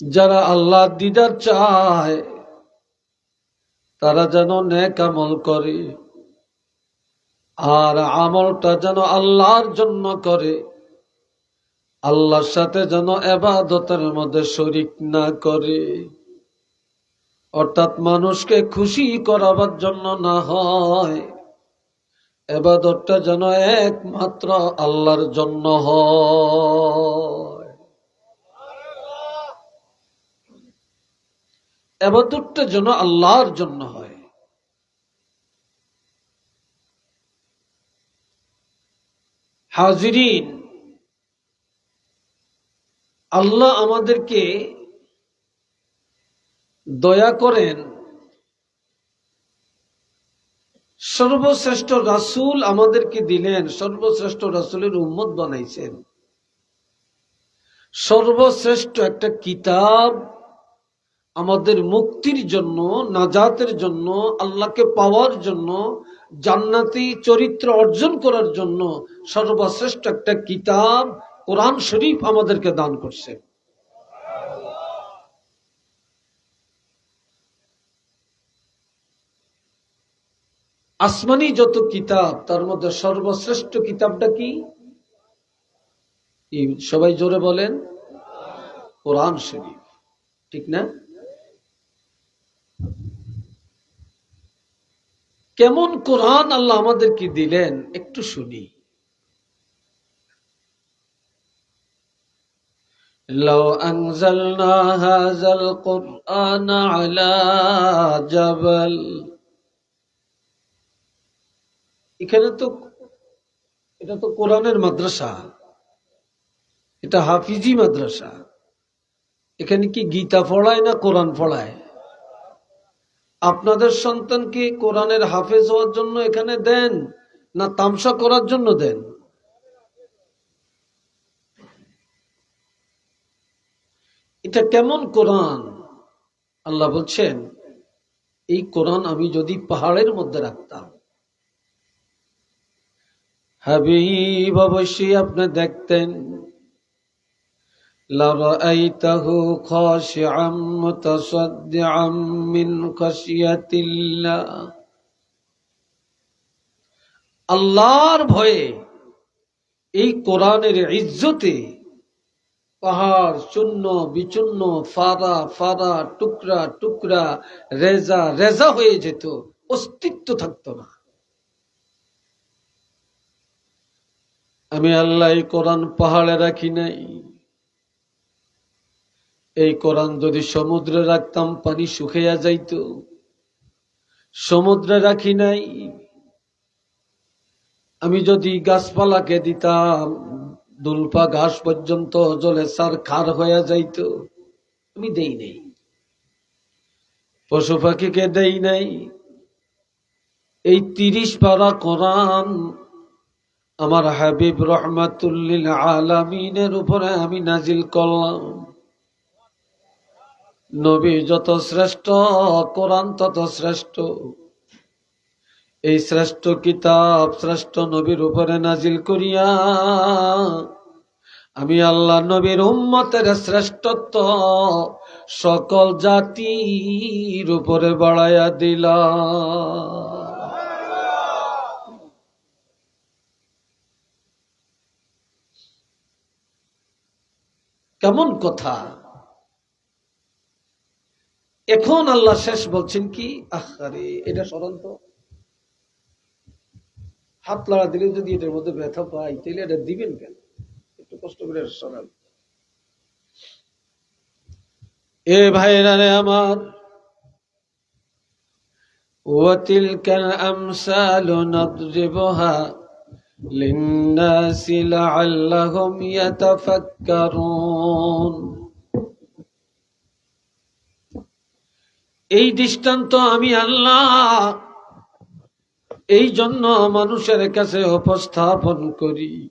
যারা আল্লাহ দিদার চায়, তারা যেন নেক আমল করে। আর আমলটা যেন আল্লাহর জন্য করে, আল্লাহর সাথে যেন এবাদতের মধ্যে শরিক না করে। অর্থাৎ মানুষকে খুশি করাবার জন্য না হয়, এবাদতটা যেন একমাত্র আল্লাহর জন্য হয়। এবাদতটা যেন আল্লাহর জন্য হয়। হাজিরিন, আল্লাহ আমাদেরকে দয়া করেন, সর্বশ্রেষ্ঠ রাসূল আমাদেরকে দিলেন, সর্বশ্রেষ্ঠ রাসূলের উম্মত বানাইছেন। সর্বশ্রেষ্ঠ একটা কিতাব আমাদের মুক্তির জন্য, নাজাতের জন্য, আল্লাহকে পাওয়ার জন্য, জান্নাতি চরিত্র অর্জন করার জন্য সর্বশ্রেষ্ঠ একটা কিতাব কোরআন শরীফ আমাদেরকে দান করছে। আসমানি যত কিতাব, তার মধ্যে সর্বশ্রেষ্ঠ কিতাবটা কি? সবাই জোরে বলেন, কোরআন শরীফ। ঠিক না? কেমন কোরআন আল্লাহ আমাদেরকে দিলেন একটু শুনি لو أنزلنا هذا القرآن على جبل এখানে তো এটা তো কোরআনের মাদ্রাসা এটা হাফিজি মাদ্রাসা এখানে কি গীতা পড়ায় না কোরআন পড়ায় আপনাদের সন্তানকে কোরআনের হাফেজ হওয়ার জন্য এখানে দেন, না তামসা করার জন্য দেন? এটা কেমন কোরআন? আল্লাহ বলছেন, এই কোরআন আমি যদি পাহাড়ের মধ্যে রাখতাম। হাবিব অবশ্যই আপনি দেখতেন لرأيته خاشعا متصدعا من خشية الله আল্লাহর ভয়ে এই কোরআনের ইজ্জতে পাহাড় চূর্ণ বিচূর্ণ ফারা ফারা টুকরা টুকরা রেজা রেজা হয়ে যেত অস্তিত্ব থাকতো না আমি আল্লাহ এই কোরআন পাহাড়ে রাখি নাই এই কোরআন যদি সমুদ্রে রাখতাম, পানি শুকাইয়া যাইত। সমুদ্রে রাখি নাই। আমি যদি গাছপালাকে দিতাম দুলপা ঘাস পর্যন্ত জলে সার খার হয়ে যাইত। আমি দেই নাই। পশু পাখিকে দেই নাই। এই তিরিশ পারা কোরআন আমার হাবিব রহমাতুল্লিল আলামিনের উপরে আমি নাজিল করলাম। নবী যত শ্রেষ্ঠ, কোরআন তত শ্রেষ্ঠ। এই শ্রেষ্ঠ কিতাব শ্রেষ্ঠ নবীর উপরে নাজিল করিয়া আমি আল্লাহ নবীর উম্মতের শ্রেষ্ঠত্ব সকল জাতির উপরে বাড়াইয়া দিলাম। কেমন কথা? এখন আল্লাহ শেষ বলছেন কি আরে এটা স্মরণ তো হাত লড়া দিলে যদি এটার মধ্যে ব্যথা পাই তাহলে এটা দিবেন কেন একটু কষ্ট করে সরান এ ভাইরা রে আমার وتلك الأمثال نضربها للناس لعلهم يتفكرون এই দৃষ্টান্ত আমি আল্লাহ। এই জন্য মানুষের কাছে উপস্থাপন করি।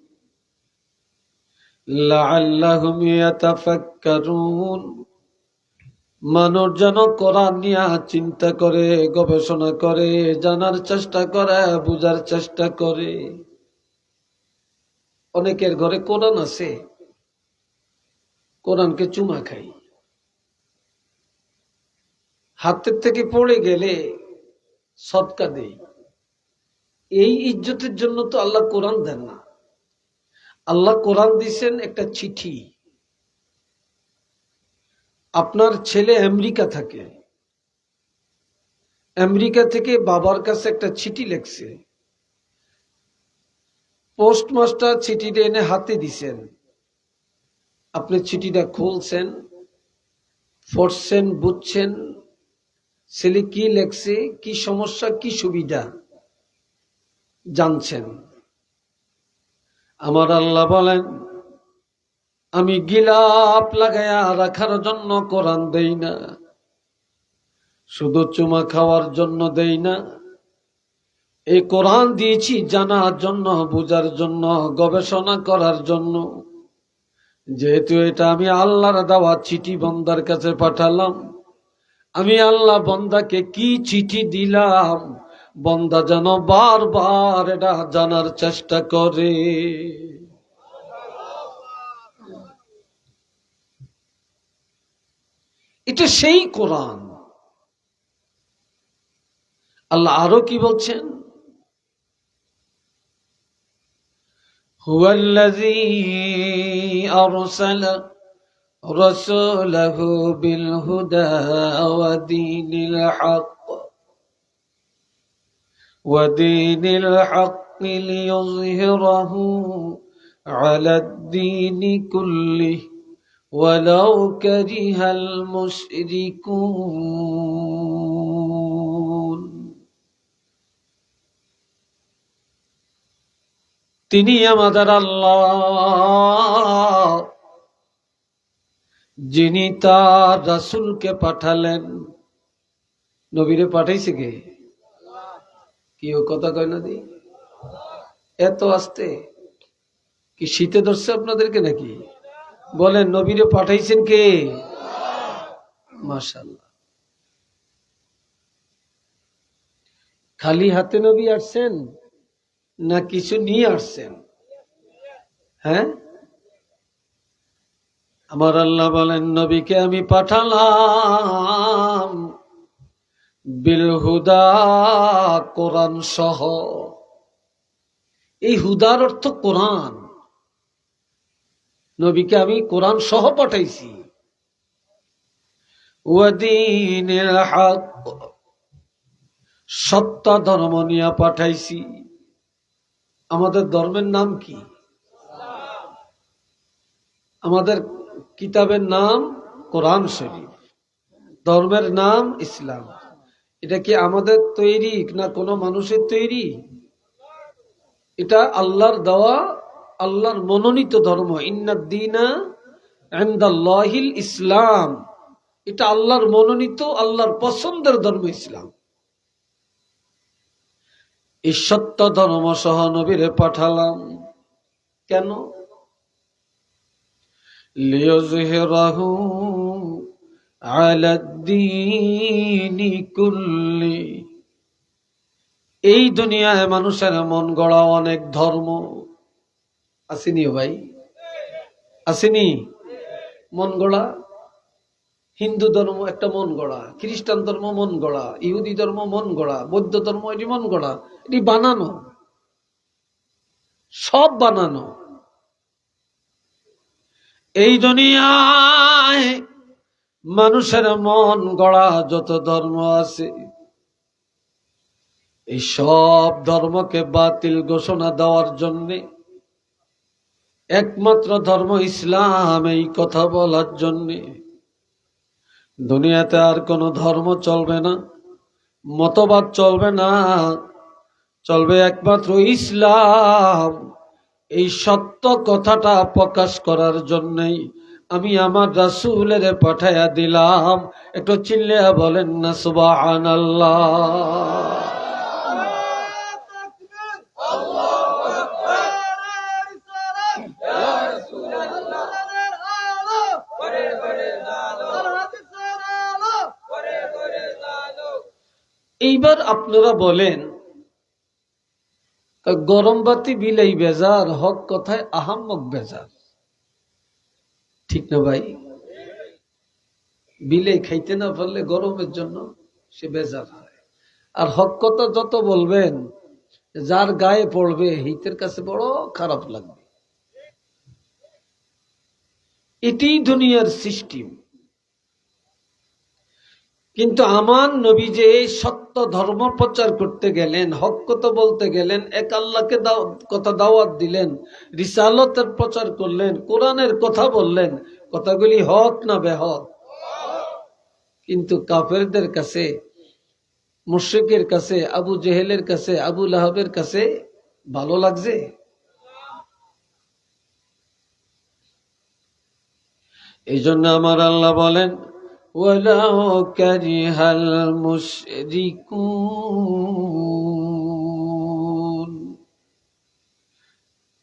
মানুষ যেন কোরআন নিয়ে চিন্তা করে, গবেষণা করে, জানার চেষ্টা করে, বুঝার চেষ্টা করে। অনেকের ঘরে কোরআন আছে। কোরআনকে চুমা খাই। হাতের থেকে পড়ে গেলে সৎকা দেই। এই ইজ্জতের জন্য তো আল্লাহ কোরআন দেন না। আল্লাহ কোরআন দিছেন একটা চিঠি। আপনার ছেলে আমেরিকা থাকে। আমেরিকা থেকে বাবার কাছে একটা চিঠি লেখছে। পোস্টমাস্টার চিঠিটা এনে হাতে দিছেন। আপনি চিঠিটা খুলছেন, পড়ছেন, বুঝছেন ছেলে কি লেখছে, কি সমস্যা, কি সুবিধা? জানছেন। আমার আল্লাহ বলেন, আমি গিলাপ লাগায়া রাখার জন্য কোরআন দেই না, শুধু চুমা খাওয়ার জন্য দেই না, এই কোরআন দিয়েছি জানার জন্য, বোঝার জন্য, গবেষণা করার জন্য। যেহেতু এটা আমি আল্লাহর দেওয়া চিঠি বন্দার কাছে পাঠালাম আমি আল্লাহ বন্দাকে কি চিঠি দিলাম বন্দা যেন বারবার এটা জানার চেষ্টা করে এটা সেই কোরআন আল্লাহ আরো কি বলছেন هو الذي أرسل رسوله بالهدى ودين الحق ودين الحق ليظهره على الدين كله ولو كره المشركون তিনি আমাদের আল্লাহ যিনি তার রাসুলকে পাঠালেন, নবীরে পাঠাইছে কে? কি ও কথা কয় না দি এত আসতে? কি শীতে ধরছে আপনাদেরকে নাকি? বলেন, নবীরে পাঠাইছেন কে? মাশাল্লাহ খালি হাতে নবী আসছেন না কিছু নিয়ে আসছেন? হ্যাঁ? আমার আল্লাহ বলেন, নবীকে আমি পাঠালাম। বিলহুদা কোরআন সহ। এই হুদার অর্থ কোরআন। নবীকে আমি কোরআন সহ পাঠাইছি। সত্য ধর্ম নিয়ে পাঠাইছি। আমাদের ধর্মের নাম কি? আমাদের কিতাবের নাম কোরআন শরীফ, ধর্মের নাম ইসলাম। এটা কি আমাদের তৈরি না কোনো মানুষের তৈরি? এটা আল্লাহর দেওয়া, আল্লাহর মনোনীত ধর্ম। ইন্নাদ্দিনা আহমদাল্লাহিল ইসলাম। এটা আল্লাহর মনোনীত, আল্লাহর পছন্দের ধর্ম ইসলাম। এই সত্য ধর্ম সহ নবীরে পাঠালাম। কেন? লিয়জহিরাহু আলাদ্দীনি কুল্লি এই দুনিয়ায় মানুষের মন গড়া অনেক ধর্ম। আসেনি ভাই? আসেনি? মন গড়া? হিন্দু ধর্ম একটা মন গড়া, খ্রিস্টান ধর্ম মন গড়া, ইহুদি ধর্ম মন গড়া, বৌদ্ধ ধর্ম এটি মন গড়া, এটি বানানো। সব বানানো। এই দুনিয়ায় মানুষের মন গড়া যত ধর্ম আছে, এই সব ধর্মকে বাতিল ঘোষণা দেওয়ার জন্যে একমাত্র ধর্ম ইসলাম এই কথা বলার জন্যে দুনিয়াতে আর কোনো ধর্ম চলবে না, মতবাদ চলবে না, চলবে একমাত্র ইসলাম। এই সত্য কথাটা প্রকাশ করার জন্যই আমি আমার রাসুলের পাঠাইয়া দিলাম। একটু চিল্লিয়া বলেন না সুবাহ এইবার আপনারা বলেন গরম বাতি বিলাই বেজার, হক কথায় আহাম্মক বেজার। ঠিক না ভাই? বিলে খাইতে না পারলে গরমের জন্য সে বেজার হয়। আর হক কথা যত বলবেন, যার গায়ে পড়বে, হিতের কাছে বড় খারাপ লাগবে। এটি দুনিয়ার সিস্টেম। কিন্তু আমার নবী যে সত্য ধর্ম প্রচার করতে গেলেন, হক কথা বলতে গেলেন, এক আল্লাহকে কথা দাওয়াত দিলেন, রিসালতের প্রচার করলেন, কোরআনের কথা বললেন, কথাগুলি হক না বেহক? কিন্তু কাফেরদের কাছে, মুশ্রিকের কাছে, আবু জেহেলের কাছে, আবু লাহাবের কাছে ভালো লাগছে? এই জন্য আমার আল্লাহ বলেন ولو كره المشركون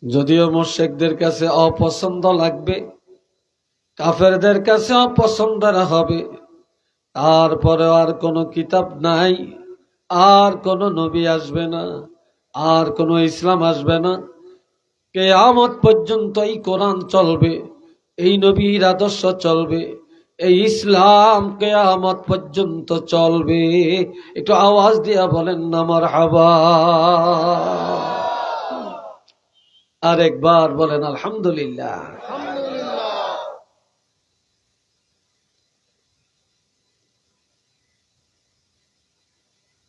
যদিও মোশেকদের কাছে অপছন্দ লাগবে কাফেরদের কাছে অপছন্দের হবে তারপরে আর কোনো কিতাব নাই আর কোনো নবী আসবে না আর কোনো ইসলাম আসবে না কে আমত পর্যন্ত এই কোরআন চলবে এই নবীর আদর্শ চলবে এই ইসলাম কেয়ামত পর্যন্ত চলবে। একটু আওয়াজ দিয়া বলেন না আমার হাবা আর একবার বলেন, আলহামদুলিল্লাহ।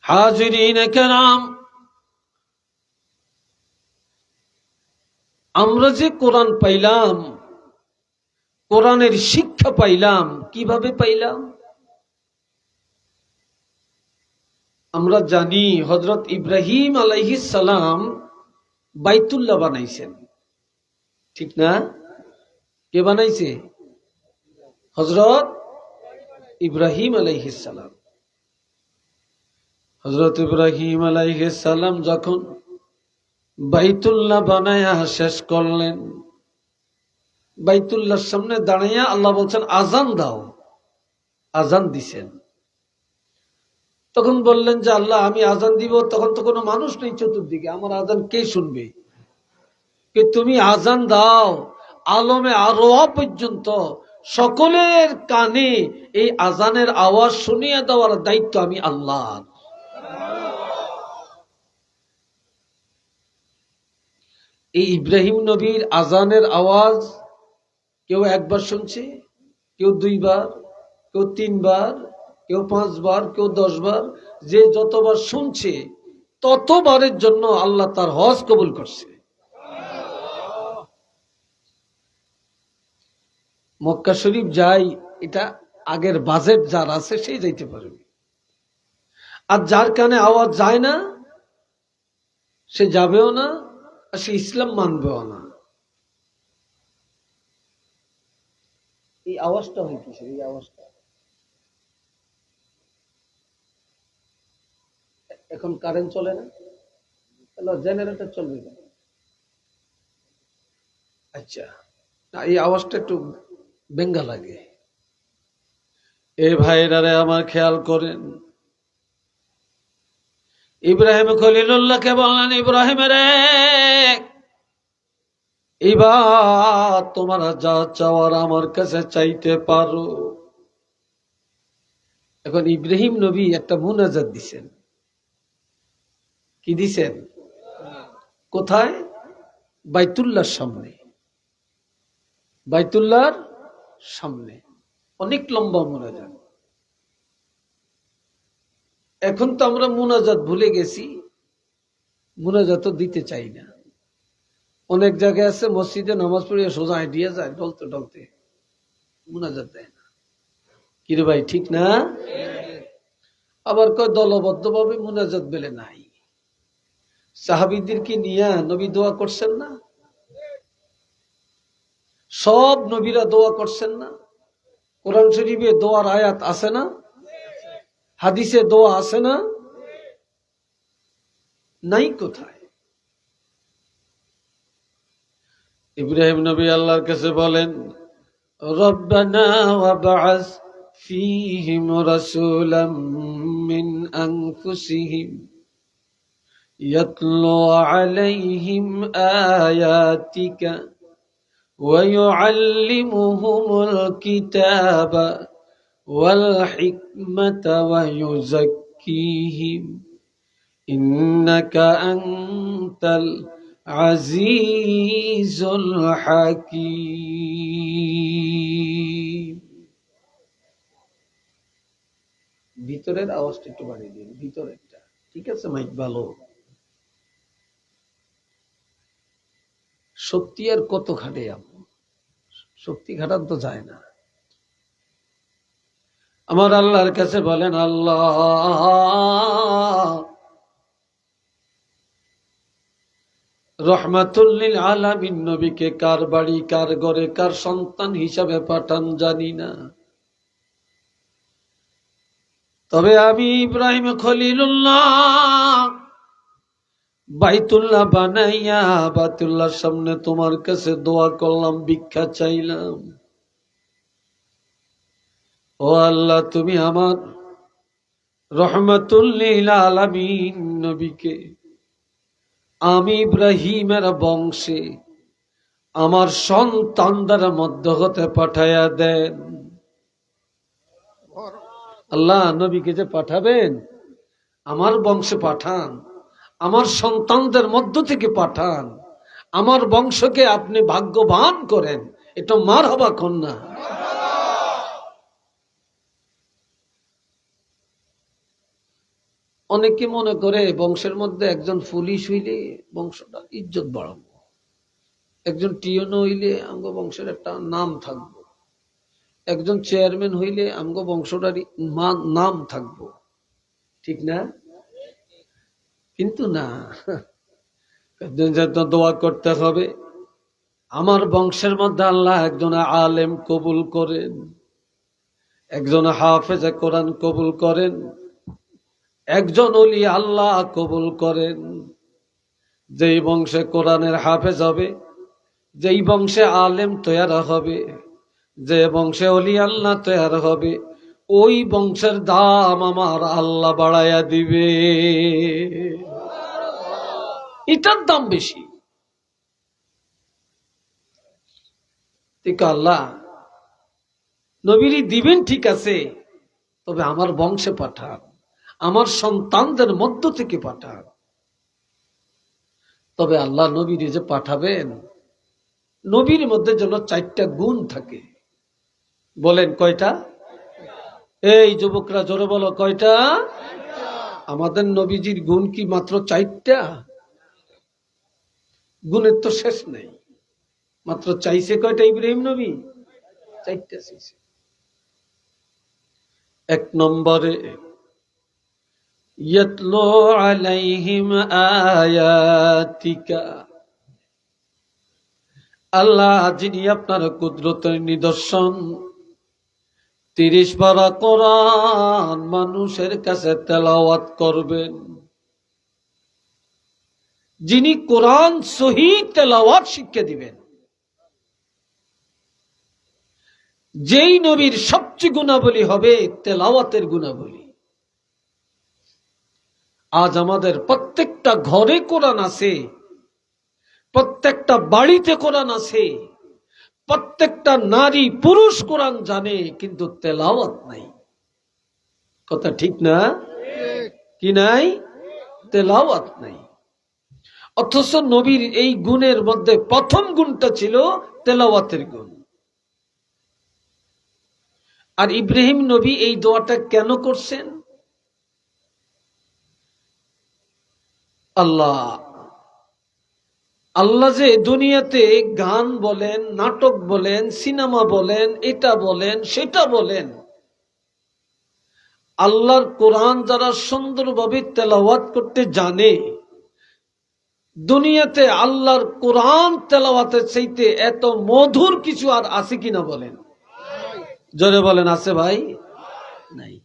হাজিরিন কেরাম, আমরা যে কোরআন পাইলাম কোরআনের শিক্ষা পাইলাম, কীভাবে পাইলাম? আমরা জানি হজরত ইব্রাহিম আলাইহি সালাম বাইতুল্লাহ বানাইছেন। ঠিক না? কে বানাইছে? হজরত ইব্রাহিম আলাইহি সালাম। হজরত ইব্রাহিম সালাম যখন বাইতুল্লাহ বানায়া শেষ করলেন বাইতুল্লাহর সামনে দাঁড়াইয়া আল্লাহ বলছেন আজান দাও। আজান দিছেন। তখন বললেন যে, আল্লাহ, আমি আজান দিব। তখন তো কোনো মানুষ নেই চতুর্দিকে। আমার আজান কে শুনবে? তুমি আজান দাও, আলমে আরও পর্যন্ত সকলের কানে এই আজানের আওয়াজ শুনিয়ে দেওয়ার দায়িত্ব আমি আল্লাহ এই ইব্রাহিম নবীর আজানের আওয়াজ কেউ একবার শুনছে, কেউ দুইবার, কেউ তিনবার, কেউ পাঁচবার, কেউ দশবার, যে যতবার শুনছে, ততবারের জন্য আল্লাহ তার হজ কবুল করছে। মক্কা শরীফ যাই, এটা আগের বাজেট যার আছে, সেই যাইতে পারবে। আর যার কানে আওয়াজ যায় না, সে যাবেও না, আর সে ইসলাম মানবেও না। এই আওয়াজটা হয় কিসের? এই আওয়াজটা। এখন কারেন্ট চলে না? তাহলে জেনারেটর চলবে কেন? আচ্ছা না, এই আওয়াজটা একটু বেঙ্গা লাগে। এ ভাইরারে আমার খেয়াল করেন। ইব্রাহিম খলিলুল্লাহকে বললেন ইব্রাহিম রে এবার তোমরা যা চাওয়ার আমার কাছে চাইতে পারো। এখন ইব্রাহিম নবী একটা মুনাজাত দিছেন। কি দিছেন? কোথায়? বাইতুল্লাহর সামনে। বাইতুল্লাহর সামনে। অনেক লম্বা মোনাজাত। এখন তো আমরা মোনাজাত ভুলে গেছি। মোনাজাত দিতে চাই না। অনেক জায়গায় আছে, মসজিদে নামাজ পড়িয়ে সোজা আইডিয়া যায় ডলতে ডলতে মুনাজাত দেয় না। কিরে ভাই, ঠিক না? আবার কয় দলবদ্ধ ভাবে মুনাজাত বেলে নাই। সাহাবিদেরকে নিয়ে নবী দোয়া করছেন না? সব নবীরা দোয়া করছেন না? কোরআন শরীফে দোয়ার আয়াত আছে না? হাদিসে দোয়া আছে না? নাই কোথায়? ইব্রাহিম নবী আল্লাহর কাছে বলেন রব্বানা ওয়াবআস ফীহিম রাসূলাম মিন আনফুসিহিম يتلو عليهم آياتك ويعلمهم الكتاب والحكمة ويزكيهم إنك أنت আজিজুল হাকিম। ভিতরের আওয়াজটা একটু বাড়িয়ে দিন, ভিতরেরটা। ঠিক আছে, মাইক ভালো। শক্তি আর কত খাটে আপু শক্তি খাটান তো যায় না। আমার আল্লাহর কাছে বলেন, আল্লাহ রহমাতুল্লিল আলামিন নবীকে কার বাড়ি, কার ঘরে, কার সন্তান হিসাবে পাঠান জানি না। তবে আমি ইব্রাহিম খলিলুল্লাহ, বাইতুল্লাহ বানাইয়া বাতুল্লাহর সামনে তোমার কাছে দোয়া করলাম, ভিক্ষা চাইলাম। ও আল্লাহ, তুমি আমার রহমতুল্লিল আলামিন নবীকে আমি ইব্রাহিমের বংশে। আমার সন্তানদের মধ্য হতে পাঠাইয়া দেন। আল্লাহ নবীকে যে পাঠাবেন, আমার বংশে পাঠান, আমার সন্তানদের মধ্য থেকে পাঠান, আমার বংশকে আপনি ভাগ্যবান করেন, এটা মার হবা কন্যা। অনেকে মনে করে বংশের মধ্যে একজন পুলিশ হইলে বংশটা ইজ্জত বাড়াবো। একজন টিয়ন হইলে আমগো বংশের একটা নাম থাকব। একজন চেয়ারম্যান হইলে আঙ্গ বংশটার নাম থাকব। ঠিক না? কিন্তু না। দোয়া করতে হবে, আমার বংশের মধ্যে আল্লাহ একজন আলেম কবুল করেন, একজন হাফেজে কোরআন কবুল করেন একজন অলি আল্লাহ কবুল করেন। যেই বংশে কোরআনের হাফেজ হবে, যেই বংশে আলেম তৈয়ার হবে, যে বংশে অলি আল্লাহ তৈয়ার হবে, ওই বংশের দাম আমার আল্লাহ বাড়াইয়া দিবে। এটার দাম বেশি। আল্লাহ নবীরি দিবেন ঠিক আছে, তবে আমার বংশে পাঠান। আমার সন্তানদের মধ্য থেকে পাঠান। তবে আল্লাহ নবীর যে পাঠাবেন। নবীর মধ্যে যেন চারটা গুণ থাকে। বলেন কয়টা? এই যুবকরা, জোরে বলো, কয়টা? আমাদের নবীজির গুণ কি মাত্র চারটা? গুণের তো শেষ নেই। মাত্র চাইছে কয়টা ইব্রাহিম নবী? চারটা চাইছে। এক নম্বরে ইয়াতলো আলাইহিম আয়াতিকা আল্লাহ যিনি আপনার কুদরতের নিদর্শন, তিরিশ বারা কোরআন মানুষের কাছে তেলাওয়াত করবেন। যিনি কোরআন সহি তেলাওয়াত শিক্ষা দিবেন। যেই নবীর সবচেয়ে গুণাবলী হবে তেলাওয়াতের গুণাবলী। আজ আমাদের প্রত্যেকটা ঘরে কোরআন আছে, প্রত্যেকটা বাড়িতে কোরআন আছে, প্রত্যেকটা নারী পুরুষ কোরআন জানে, কিন্তু তেলাওয়াত নাই। কথা ঠিক না? কি নাই? তেলাওয়াত নাই। অথচ নবীর এই গুণের মধ্যে প্রথম গুণটা ছিল তেলাওয়াতের গুণ। আর ইব্রাহিম নবী এই দোয়াটা কেন করছেন? আল্লাহ। আল্লাহ যে দুনিয়াতে গান বলেন, নাটক বলেন, সিনেমা বলেন, এটা বলেন, সেটা বলেন, আল্লাহর কোরআন যারা সুন্দরভাবে তেলাওয়াত করতে জানে, দুনিয়াতে আল্লাহর কোরআন তেলাওয়াতের চাইতে এত মধুর কিছু আর আছে কিনা বলেন? জোরে বলেন, আছে ভাই? নাই।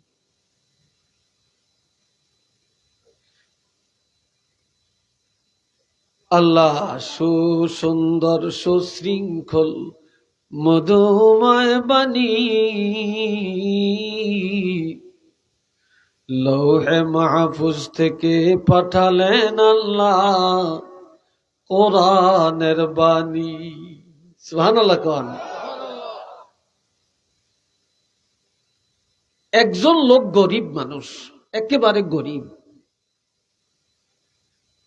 আল্লাহ সুসুন্দর, সুশৃঙ্খল, মধুময় বাণী। লৌহে মাহফুজ থেকে পাঠালেন আল্লাহ কোরআনের বাণী। সুহান একজন লোক গরিব মানুষ, একেবারে গরিব।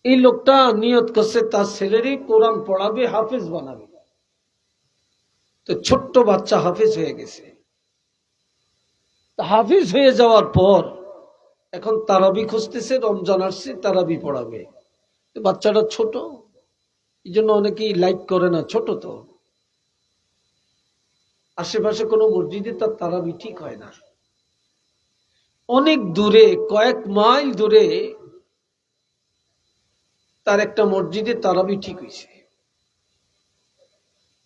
এই লোকটা নিয়ত করছে, তার ছেলেরই কোরআন পড়াবে, হাফিজ বানাবে। তো ছোট্ট বাচ্চা হাফিজ হয়ে গেছে। হাফিজ হয়ে যাওয়ার পর এখন তারাবি খুঁজতেছে, রমজান আসছে, তারাবি পড়াবে। বাচ্চাটা ছোট, এই জন্য অনেকেই লাইক করে না, ছোট তো। আশেপাশে কোনো মসজিদে তার তারাবি ঠিক হয় না। অনেক দূরে, কয়েক মাইল দূরে তার একটা মসজিদে তারাবি ঠিক হয়েছে।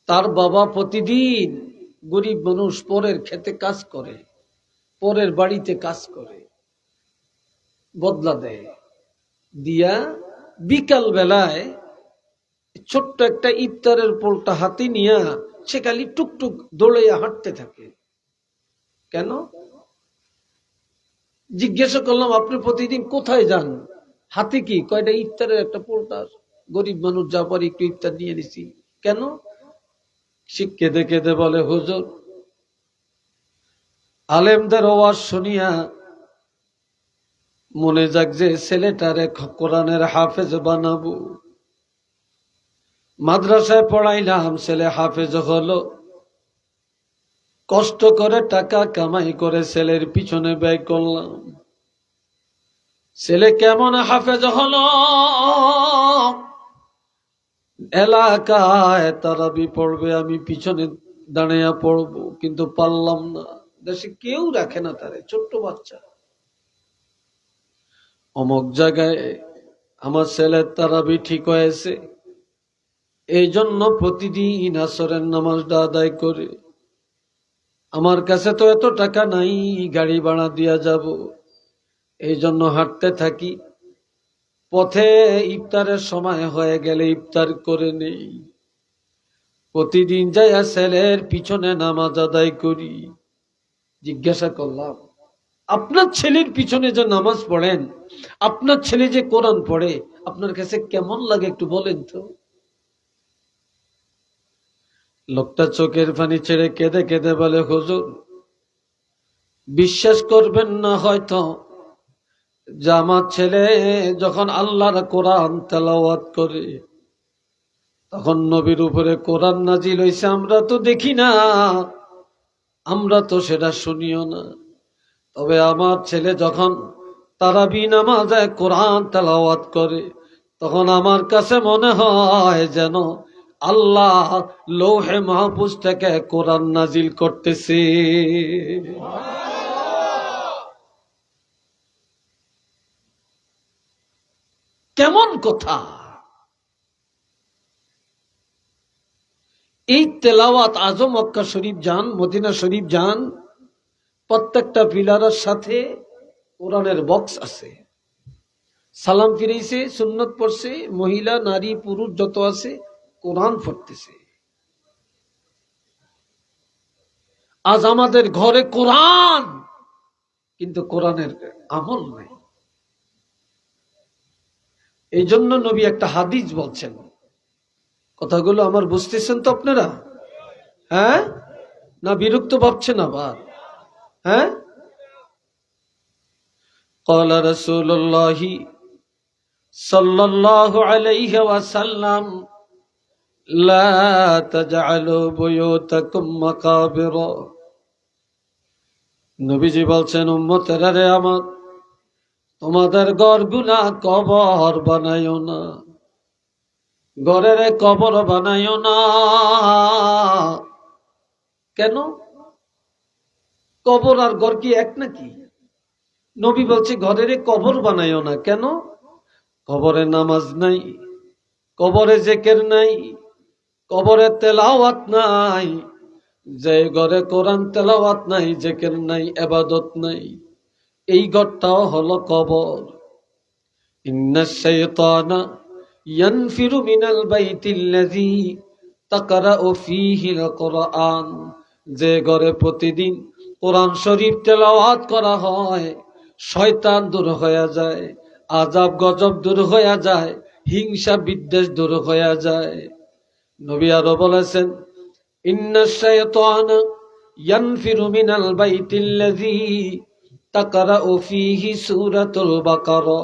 তার বাবা প্রতিদিন গরিব মানুষ পরের খেতে কাজ করে, পরের বাড়িতে কাজ করে, বদলা দেয়। দিয়া বিকাল বেলায় ছোট্ট একটা ইফতারের পোলটা হাতে নিয়া সে খালি টুকটুক দৌড়াইয়া হাঁটতে থাকে। কেন? জিজ্ঞাসা করলাম, আপনি প্রতিদিন কোথায় যান? হাতে কি? কয়টা ইফতারের একটা পোলটার গরিব মানুষ যা পারি একটু ইফতার নিয়ে নিছি। কেন? সে কেঁদে কেঁদে বলে, হুজুর, আলেমদের ওয়াজ শুনিয়া মনে যাক যে ছেলেটারে কোরআনের হাফেজ বানাবো। মাদ্রাসায় পড়াইলাম, ছেলে হাফেজ হলো। কষ্ট করে টাকা কামাই করে ছেলের পিছনে ব্যয় করলাম। ছেলে কেমন হাফেজ হলো? এলাকায় তারাবি পড়বে, আমি পিছনে দাঁড়িয়ে পড়ব, কিন্তু পারলাম না। দেশে কেউ রাখে না তারে, ছোট্ট বাচ্চা। অমুক জায়গায় আমার ছেলের তারাবি ঠিক হয়েছে। এই জন্য প্রতিদিন আসরের নামাজটা আদায় করে। আমার কাছে তো এত টাকা নাই, গাড়ি ভাড়া দিয়া যাব। এই জন্য হাঁটতে থাকি। পথে ইফতারের সময় হয়ে গেলে ইফতার করে নেই। প্রতিদিন যাইয়া ছেলের পিছনে নামাজ আদায় করি। জিজ্ঞাসা করলাম, আপনার ছেলের পিছনে যে নামাজ পড়েন, আপনার ছেলে যে কোরআন পড়ে, আপনার কাছে কেমন লাগে একটু বলেন তো? লোকটা চোখের পানি ছেড়ে কেঁদে কেঁদে বলে, হুজুর, বিশ্বাস করবেন না হয়তো যে আমার ছেলে যখন আল্লাহর কোরআন তেলাওয়াত করে, তখন নবীর উপরে কোরআন নাজিল হয়েছে আমরা তো দেখি না, আমরা তো সেটা শুনিও না। তবে আমার ছেলে যখন তারাবি নামাজায় কোরআন তেলাওয়াত করে, তখন আমার কাছে মনে হয় যেন আল্লাহ লৌহে মাহফুজ থেকে কোরআন নাজিল করতেছে। কেমন কথা? এই তেলাওয়াত আজম মক্কা শরীফ যান, মদিনা শরীফ যান, প্রত্যেকটা পিলারের সাথে কোরআনের বক্স আছে। সালাম ফিরেছে সুন্নত পড়ছে, মহিলা, নারী, পুরুষ যত আছে কোরআন পড়তেছে। আজ আমাদের ঘরে কোরআন, কিন্তু কোরআনের আমল নাই। এই জন্য নবী একটা হাদিস বলছেন কথাগুলো আমার বুঝতেছেন তো আপনারা হ্যাঁ না বিরক্ত ভাবছেন আবার হ্যাঁ قال رسول الله صلى الله عليه وسلم لا تجعلوا بيوتكم مقابر নবীজি বলছেন উম্মতেরা রে আমার তোমাদের গড়গুলা কবর বানাইও না। গড়ের কবর বানাইও না। কেন? কবর আর গড় কি এক নাকি? নবী বলছে, ঘরের কবর বানাইও না। কেন? কবরে নামাজ নাই, কবরে জেকের নাই, কবরে তেলাওয়াত নাই, যে ঘরে কোরআন তেলাওয়াত নাই, জেকের নাই, এবাদত নাই। এই ঘরটাও হলো কবর। যে ঘরে প্রতিদিন কোরআন শরীফ তেলাওয়াত করা হয়, শয়তান দূর হয়ে যায় আজাব গজব দূর হয়ে যায়, হিংসা বিদ্বেষ দূর হয়ে যায়। নবী আরও বলেছেন, ইন্না শাইতানা ইয়ানফিরু মিনাল বাইতিল্লাযী তাকারা ওফিহি সুরাতুল বাকারা।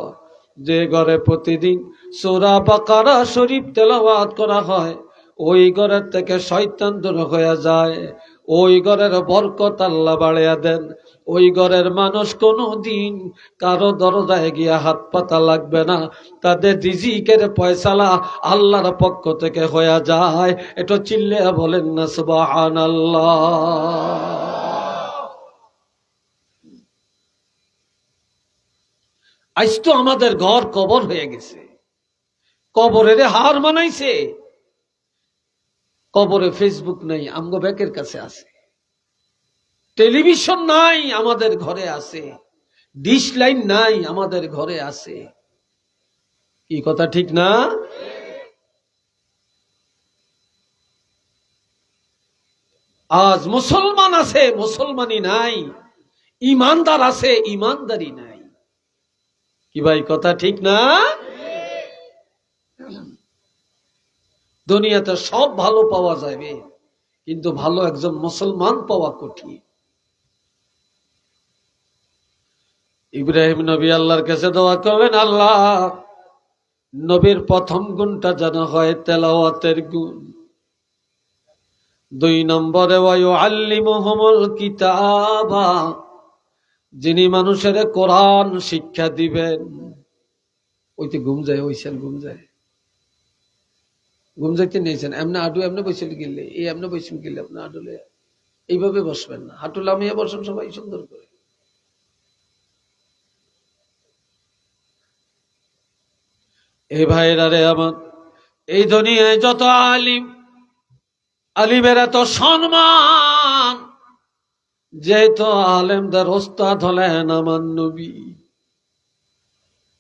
যে ঘরে প্রতিদিন সুরা বাকারা শরীফ তেলাওয়াত করা হয়, ওই ঘরের থেকে শয়তান দূর হয়ে যায়। ওই ঘরের বরকত আল্লাহ বাড়িয়া দেন। ওই ঘরের মানুষ কোনো দিন কারও দরজায় গিয়া হাত পাতা লাগবে না। তাদের রিজিকের পয়সালা আল্লাহর পক্ষ থেকে হয়ে যায়। এটা চিল্লে বলেন না সুবাহান আজ তো আমাদের ঘর কবর হয়ে গেছে। কবরের হার মানাইছে। কবরে ফেসবুক নাই আমগো ব্যাকের কাছে আছে। টেলিভিশন নাই, আমাদের ঘরে আছে। ডিশ লাইন নাই, আমাদের ঘরে আছে। কি কথা, ঠিক না? আজ মুসলমান আছে, মুসলমানই নাই। ইমানদার আছে ইমানদারি নাই। কি ভাই, কথা ঠিক না? দুনিয়াতে সব ভালো পাওয়া যাবে কিন্তু ভালো একজন মুসলমান পাওয়া কঠিন। ইব্রাহিম নবী আল্লাহর কাছে দোয়া করবেন, আল্লাহ, নবীর প্রথম গুণটা যেন হয় তেলাওয়াতের গুণ। দুই নম্বরে আল্লিমুহুমুল কিতাবা। যিনি মানুষের কোরআন শিক্ষা দিবেন ওইতে ঘুম যায়, ওই সেল ঘুম যায়। ঘুম যাইতে নিয়েছেন এমনি আডু এমনি বসে গেলে, এই এমনি বসে গেলে আপনি আডুলে এইভাবে বসবেন না। হাঁটু লামিয়ে বসেন সবাই সুন্দর করে। এই ভাইরা রে আমার, এই দুনিয়ায় যত আলিম, আলিমের এত সম্মান যেহেতু আলেমদের ওস্তাদ হলেন আমার নবী।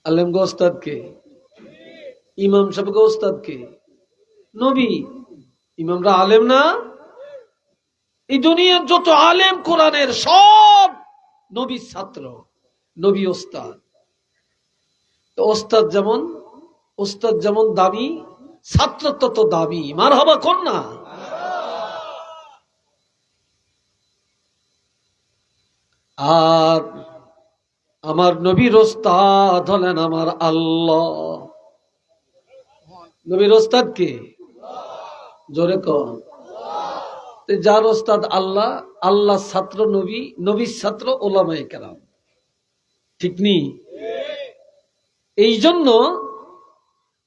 আলেম ওস্তাদ কে? ইমাম সাহেব ওস্তাদ কে? নবী। ইমামরা আলেম না? এই দুনিয়ার যত আলেম কোরআনের সব নবীর ছাত্র, নবী ওস্তাদ। তো ওস্তাদ যেমন ওস্তাদ যেমন দাবি ছাত্র তত দাবি মার হবা কর না আর আমার নবীর ওস্তাদ হলেন আমার আল্লাহ। নবীর ওস্তাদ কে? জোরে কন। যার ওস্তাদ আল্লাহ আল্লাহ ছাত্র নবী, নবীর ছাত্র ওলামাই কেরাম। ঠিক নি? এই জন্য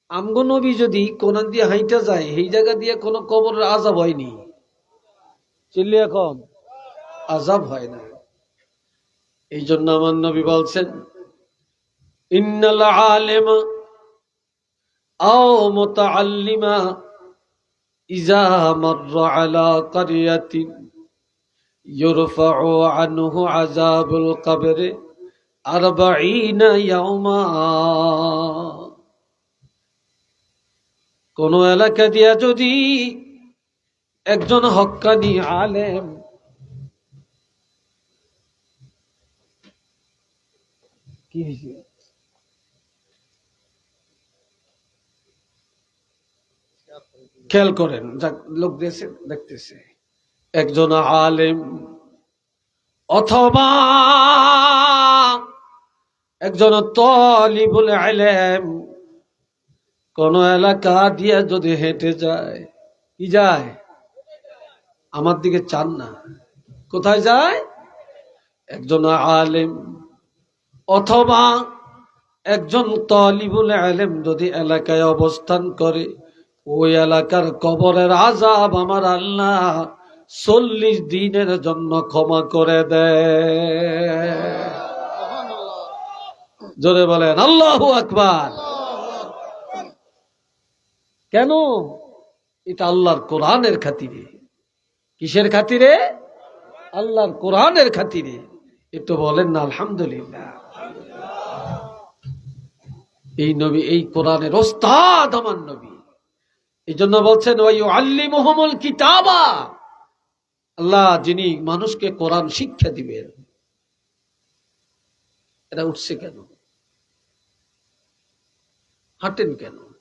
আমগো নবী যদি কোন দিয়ে হাইটা যায়, সেই জায়গা দিয়ে কোনো কবরের আজাব হয়নি। চিল্লি এখন আজাব হয় না। এই জন্য আমার নবী বলছেন, ইন্নাল আলেমা আও মুতাআল্লিমা ইজা মাররা আলা কারিয়াতিন ইউরফাউ আনহু আযাবুল কবর 40 ইয়াওমা কোন এলাকা দিয়া যদি একজন হক্কানি আলেম খেয়াল করেন লোক দেশে দেখতেছে। একজন আলেম অথবা একজন তলিবুল আলেম কোন এলাকা দিয়ে যদি হেঁটে যায়, কি যায়? আমার দিকে চান না। কোথায় যায়? একজন আলেম অথবা একজন তলিবুল আলেম যদি এলাকায় অবস্থান করে, ওই এলাকার কবরের আজাব আমার আল্লাহ চল্লিশ দিনের জন্য ক্ষমা করে দেয়। বলেন, আল্লাহ আকবার। কেন? এটা আল্লাহর কোরআনের খাতিরে। কিসের খাতিরে? আল্লাহর কোরআনের খাতিরে। একটু বলেন না, আলহামদুলিল্লাহ। এই নবী, এই কোরআনের ওস্তাদ আমার নবী। এই জন্য বলছেন আল্লি মোহাম্মল কিতাবা। আল্লাহ যিনি মানুষকে কোরআন শিক্ষা দিবেন এটা উঠছে কেন? হাঁটেন কেন?